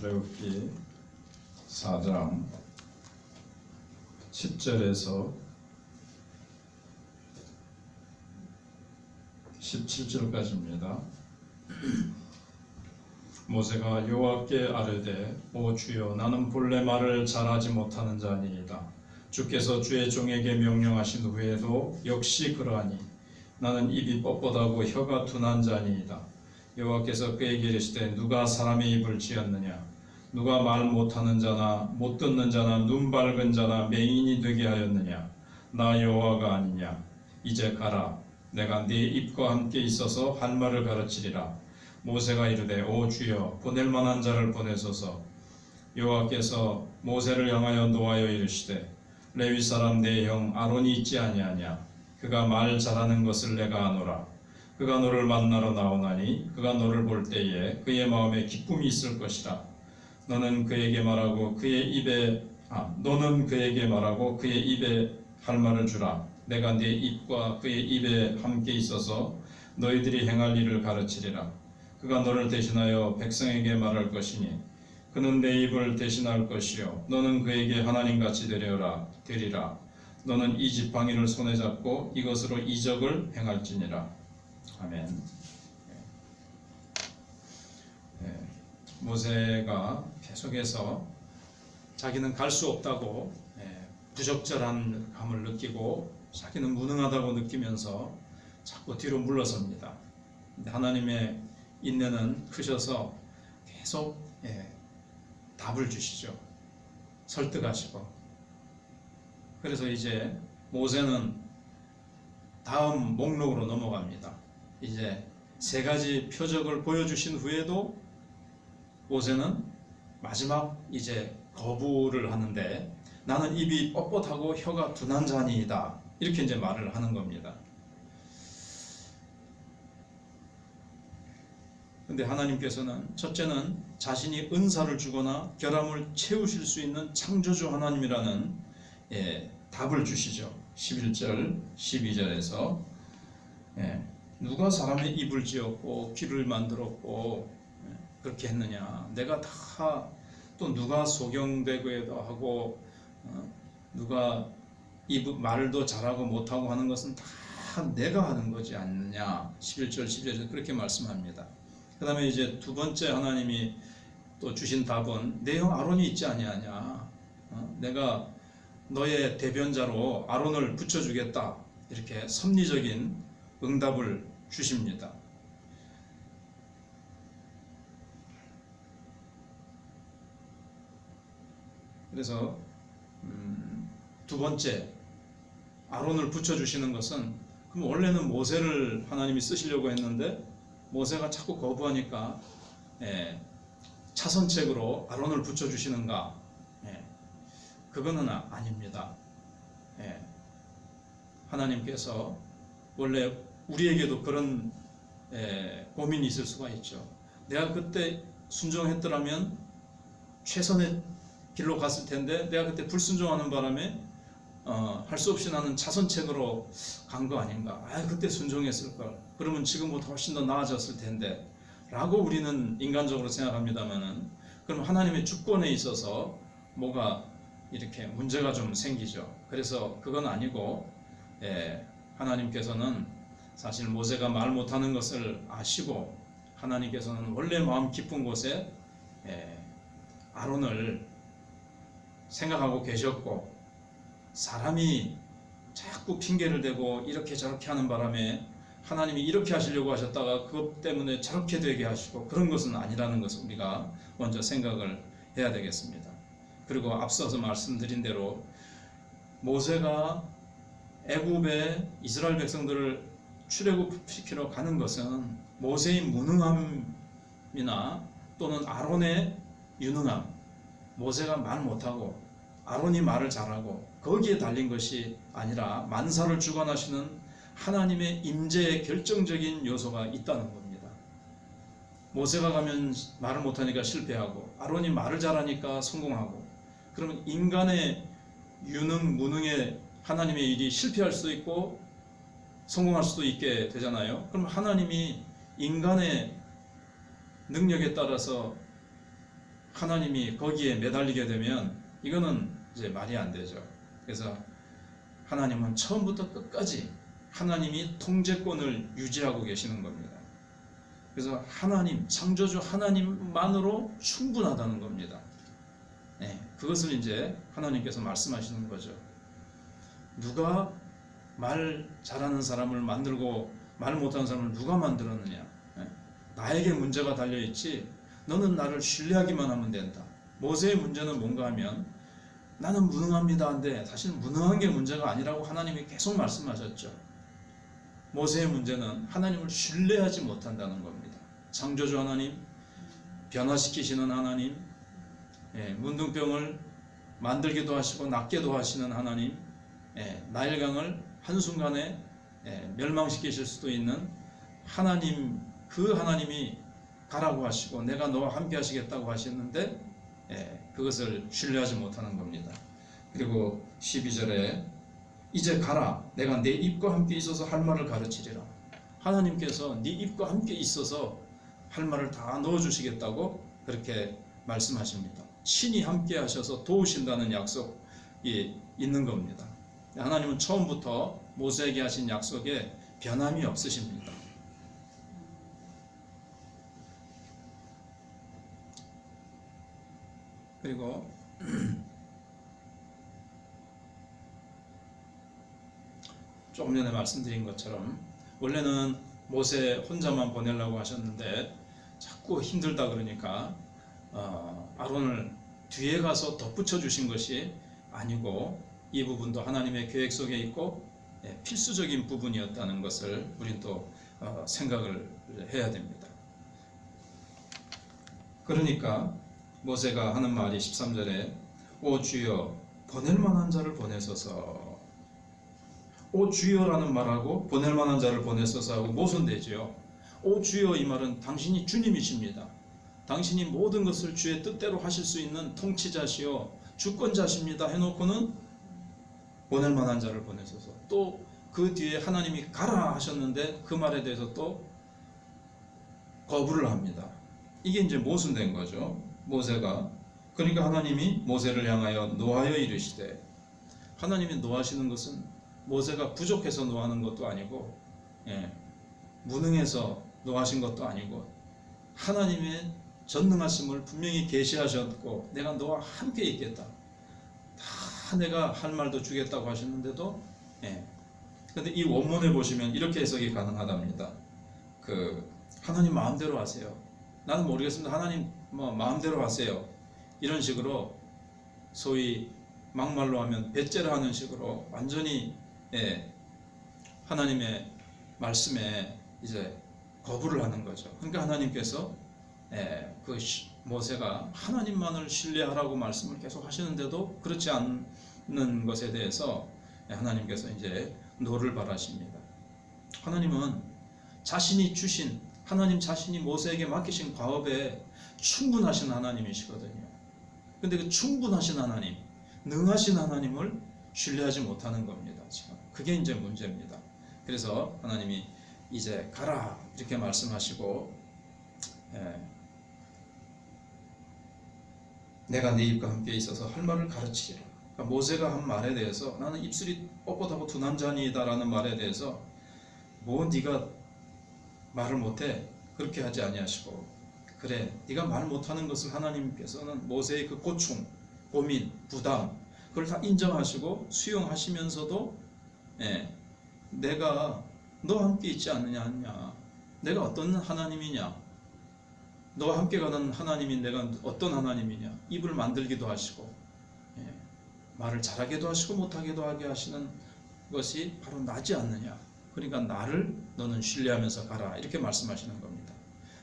출애굽기 4장 10절에서 17절까지입니다. 모세가 여호와께 아뢰되 오 주여 나는 본래 말을 잘하지 못하는 자니이다. 주께서 주의 종에게 명령하신 후에도 역시 그러하니 나는 입이 뻣뻣하고 혀가 둔한 자니이다. 여호와께서 그에게 이르시되 누가 사람의 입을 지었느냐 누가 말 못하는 자나 못 듣는 자나 눈 밝은 자나 맹인이 되게 하였느냐? 나 여호와가 아니냐? 이제 가라. 내가 네 입과 함께 있어서 할 말을 가르치리라. 모세가 이르되 오 주여 보낼 만한 자를 보내소서. 여호와께서 모세를 향하여 노하여 이르시되 레위 사람 내 형 아론이 있지 아니하냐? 그가 말 잘하는 것을 내가 아노라. 그가 너를 만나러 나오나니 그가 너를 볼 때에 그의 마음에 기쁨이 있을 것이라 너는 그에게 말하고 그의 입에 아 너는 그에게 말하고 그의 입에 할 말을 주라. 내가 네 입과 그의 입에 함께 있어서 너희들이 행할 일을 가르치리라. 그가 너를 대신하여 백성에게 말할 것이니 그는 내 입을 대신할 것이요. 너는 그에게 하나님 같이 되려라 되리라. 너는 이 지팡이를 손에 잡고 이것으로 이적을 행할지니라. 아멘. 예, 모세가 계속해서 자기는 갈 수 없다고 예, 부적절한 감을 느끼고 자기는 무능하다고 느끼면서 자꾸 뒤로 물러섭니다. 하나님의 인내는 크셔서 계속 예, 답을 주시죠. 설득하시고. 그래서 이제 모세는 다음 목록으로 넘어갑니다. 이제 세 가지 표적을 보여주신 후에도 모세는 마지막 이제 거부를 하는데 나는 입이 뻣뻣하고 혀가 둔한 자니이다. 이렇게 이제 말을 하는 겁니다. 근데 하나님께서는 첫째는 자신이 은사를 주거나 결함을 채우실 수 있는 창조주 하나님이라는 예, 답을 주시죠. 11절, 12절에서 예, 누가 사람의 입을 지었고 귀를 만들었고 예, 그렇게 했느냐? 내가 다 또 누가 소경되기도 하고 어, 누가 입 말도 잘하고 못하고 하는 것은 다 내가 하는 거지 않느냐? 11절, 12절에서 그렇게 말씀합니다. 그 다음에 이제 두 번째 하나님이 또 주신 답은 내 형 아론이 있지 아니하냐? 어, 내가 너의 대변자로 아론을 붙여주겠다. 이렇게 섭리적인 응답을 주십니다. 그래서 음, 두 번째 아론을 붙여 주시는 것은 그럼 원래는 모세를 하나님이 쓰시려고 했는데 모세가 자꾸 거부하니까 예, 차선책으로 아론을 붙여 주시는가? 예, 그거는 아, 아닙니다. 예, 하나님께서 원래 우리에게도 그런 예, 고민이 있을 수가 있죠. 내가 그때 순종했더라면 최선의 길로 갔을 텐데 내가 그때 불순종하는 바람에 어, 할 수 없이 나는 차선책으로 간 거 아닌가? 아, 그때 순종했을 걸. 그러면 지금보다 훨씬 더 나아졌을 텐데. 라고 우리는 인간적으로 생각합니다만은 그럼 하나님의 주권에 있어서 뭐가 이렇게 문제가 좀 생기죠. 그래서 그건 아니고 예, 하나님께서는 사실 모세가 말 못하는 것을 아시고 하나님께서는 원래 마음 깊은 곳에 예, 아론을 생각하고 계셨고 사람이 자꾸 핑계를 대고 이렇게 저렇게 하는 바람에 하나님이 이렇게 하시려고 하셨다가 그것 때문에 저렇게 되게 하시고 그런 것은 아니라는 것을 우리가 먼저 생각을 해야 되겠습니다. 그리고 앞서서 말씀드린 대로 모세가 애굽에 이스라엘 백성들을 출애굽시키러 가는 것은 모세의 무능함이나 또는 아론의 유능함, 모세가 말 못하고 아론이 말을 잘하고 거기에 달린 것이 아니라 만사를 주관하시는 하나님의 임재의 결정적인 요소가 있다는 겁니다. 모세가 가면 말을 못하니까 실패하고 아론이 말을 잘하니까 성공하고 그러면 인간의 유능 무능에 하나님의 일이 실패할 수도 있고 성공할 수도 있게 되잖아요. 그럼 하나님이 인간의 능력에 따라서 하나님이 거기에 매달리게 되면 이거는 이제 말이 안 되죠. 그래서 하나님은 처음부터 끝까지 하나님이 통제권을 유지하고 계시는 겁니다. 그래서 하나님, 창조주 하나님만으로 충분하다는 겁니다. 네, 그것을 이제 하나님께서 말씀하시는 거죠. 누가 말 잘하는 사람을 만들고 말 못하는 사람을 누가 만들었느냐? 네, 나에게 문제가 달려 있지. 너는 나를 신뢰하기만 하면 된다. 모세의 문제는 뭔가 하면 나는 무능합니다. 한데 사실 무능한 게 문제가 아니라고 하나님이 계속 말씀하셨죠. 모세의 문제는 하나님을 신뢰하지 못한다는 겁니다. 창조주 하나님, 변화시키시는 하나님, 예, 문둥병을 만들기도 하시고 낫게도 하시는 하나님, 예, 나일강을 한순간에 예, 멸망시키실 수도 있는 하나님, 그 하나님이 가라고 하시고 내가 너와 함께 하시겠다고 하셨는데 예, 그것을 신뢰하지 못하는 겁니다. 그리고 12절에 이제 가라. 내가 내 입과 함께 있어서 할 말을 가르치리라. 하나님께서 네 입과 함께 있어서 할 말을 다 넣어 주시겠다고 그렇게 말씀하십니다. 신이 함께 하셔서 도우신다는 약속이 있는 겁니다. 하나님은 처음부터 모세에게 하신 약속에 변함이 없으십니다 그리고 조금 전에 말씀드린 것처럼 원래는 모세 혼자만 보내려고 하셨는데 자꾸 힘들다 그러니까 어, 아론을 뒤에 가서 덧붙여 주신 것이 아니고 이 부분도 하나님의 계획 속에 있고 예, 필수적인 부분이었다는 것을 우린 또 어, 생각을 해야 됩니다. 그러니까 모세가 하는 말이 13절에 오 주여 보낼 만한 자를 보내소서 오 주여라는 말하고 보낼 만한 자를 보내소서 하고 모순되지요. 오 주여 이 말은 당신이 주님이십니다. 당신이 모든 것을 주의 뜻대로 하실 수 있는 통치자시요 주권자십니다 해놓고는 보낼 만한 자를 보내소서 또 그 뒤에 하나님이 가라 하셨는데 그 말에 대해서 또 거부를 합니다. 이게 이제 모순된 거죠. 모세가 그러니까 하나님이 모세를 향하여 노하여 이르시되 하나님이 노하시는 것은 모세가 부족해서 노하는 것도 아니고 예, 무능해서 노하신 것도 아니고 하나님의 전능하심을 분명히 계시하셨고 내가 너와 함께 있겠다. 다 내가 할 말도 주겠다고 하셨는데도 예. 근데 이 원문에 보시면 이렇게 해석이 가능하답니다. 그 하나님 마음대로 하세요. 나는 모르겠습니다. 하나님 뭐 마음대로 하세요 이런 식으로 소위 막말로 하면 배째를 하는 식으로 완전히 예, 하나님의 말씀에 이제 거부를 하는 거죠. 그러니까 하나님께서 예, 그 시- 모세가 하나님만을 신뢰하라고 말씀을 계속 하시는데도 그렇지 않는 것에 대해서 예, 하나님께서 이제 노를 바라십니다. 하나님은 자신이 주신 하나님 자신이 모세에게 맡기신 과업에 충분하신 하나님이시거든요. 근데 그 충분하신 하나님, 능하신 하나님을 신뢰하지 못하는 겁니다. 지금 그게 이제 문제입니다. 그래서 하나님이 이제 가라 이렇게 말씀하시고 예, 내가 네 입과 함께 있어서 할 말을 가르치리라. 그러니까 모세가 한 말에 대해서 나는 입술이 뻣뻣하고 둔한 자니다라는 말에 대해서 뭐 네가 말을 못해 그렇게 하지 아니하시고 그래 네가 말 못하는 것을 하나님께서는 모세의 그 고충, 고민, 부담 그걸 다 인정하시고 수용하시면서도 예, 내가 너와 함께 있지 않느냐 하냐. 내가 어떤 하나님이냐. 너와 함께 가는 하나님이 내가 어떤 하나님이냐. 입을 만들기도 하시고 예, 말을 잘하게도 하시고 못하게도 하게 하시는 것이 바로 나지 않느냐. 그러니까 나를 너는 신뢰하면서 가라. 이렇게 말씀하시는 겁니다.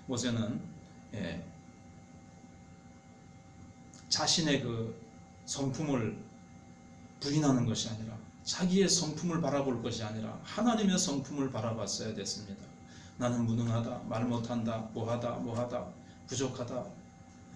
모세는 예, 자신의 그 성품을 부인하는 것이 아니라 자기의 성품을 바라볼 것이 아니라 하나님의 성품을 바라봤어야 됐습니다. 나는 무능하다, 말 못한다, 뭐하다, 뭐하다, 부족하다.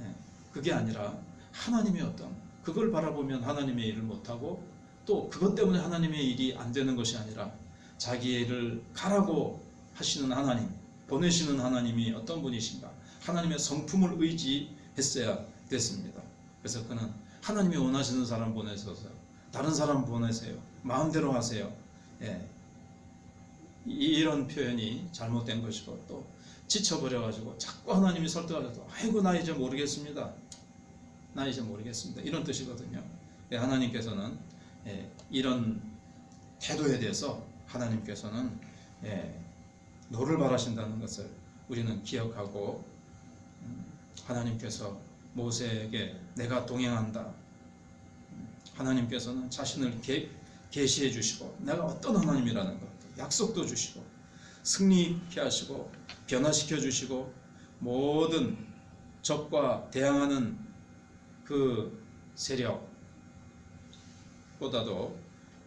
예, 그게 아니라 하나님의 어떤 그걸 바라보면 하나님의 일을 못하고 또 그것 때문에 하나님의 일이 안 되는 것이 아니라 자기의 일을 가라고 하시는 하나님, 보내시는 하나님이 어떤 분이신가? 하나님의 성품을 의지 했어야 됐습니다. 그래서 그는 하나님이 원하시는 사람 보내셔서 다른 사람 보내세요. 마음대로 하세요. 예. 이- 이런 표현이 잘못된 것이고 또 지쳐버려가지고 자꾸 하나님이 설득하셔도 아이고 나 이제 모르겠습니다. 나 이제 모르겠습니다. 이런 뜻이거든요. 예, 하나님께서는 예, 이런 태도에 대해서 하나님께서는 예, 노를 바라신다는 것을 우리는 기억하고 음, 하나님께서 모세에게 내가 동행한다. 음, 하나님께서는 자신을 계, 계시해 주시고 내가 어떤 하나님이라는 것 약속도 주시고 승리케 하시고 변화시켜 주시고 모든 적과 대항하는 그 세력보다도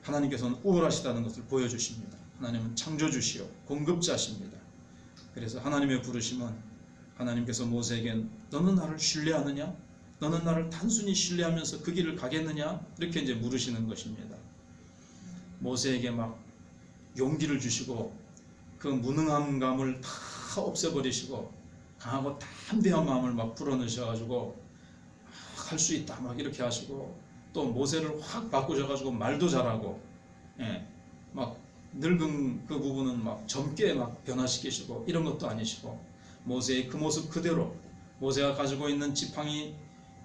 하나님께서는 우월하시다는 것을 보여주십니다. 하나님은 창조주시요 공급자십니다. 그래서 하나님의 부르심은 하나님께서 모세에게 너는 나를 신뢰하느냐? 너는 나를 단순히 신뢰하면서 그 길을 가겠느냐? 이렇게 이제 물으시는 것입니다. 모세에게 막 용기를 주시고 그 무능함감을 다 없애버리시고 강하고 담대한 마음을 막 불어넣으셔가지고 할 수 있다 막 이렇게 하시고 또 모세를 확 바꾸셔가지고 말도 잘하고 예, 막 늙은 그 부분은 막 젊게 막 변화시키시고 이런 것도 아니시고 모세의 그 모습 그대로 모세가 가지고 있는 지팡이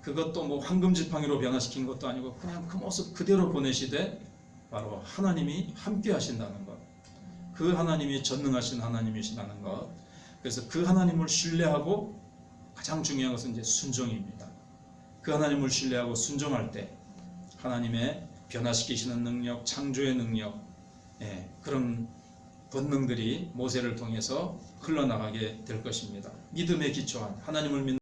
그것도 뭐 황금 지팡이로 변화시킨 것도 아니고 그냥 그 모습 그대로 보내시되 바로 하나님이 함께 하신다는 것. 그 하나님이 전능하신 하나님이시라는 것. 그래서 그 하나님을 신뢰하고 가장 중요한 것은 이제 순종입니다. 그 하나님을 신뢰하고 순종할 때 하나님의 변화시키시는 능력, 창조의 능력, 예, 그런 본능들이 모세를 통해서 흘러나가게 될 것입니다. 믿음에 기초한 하나님을 믿는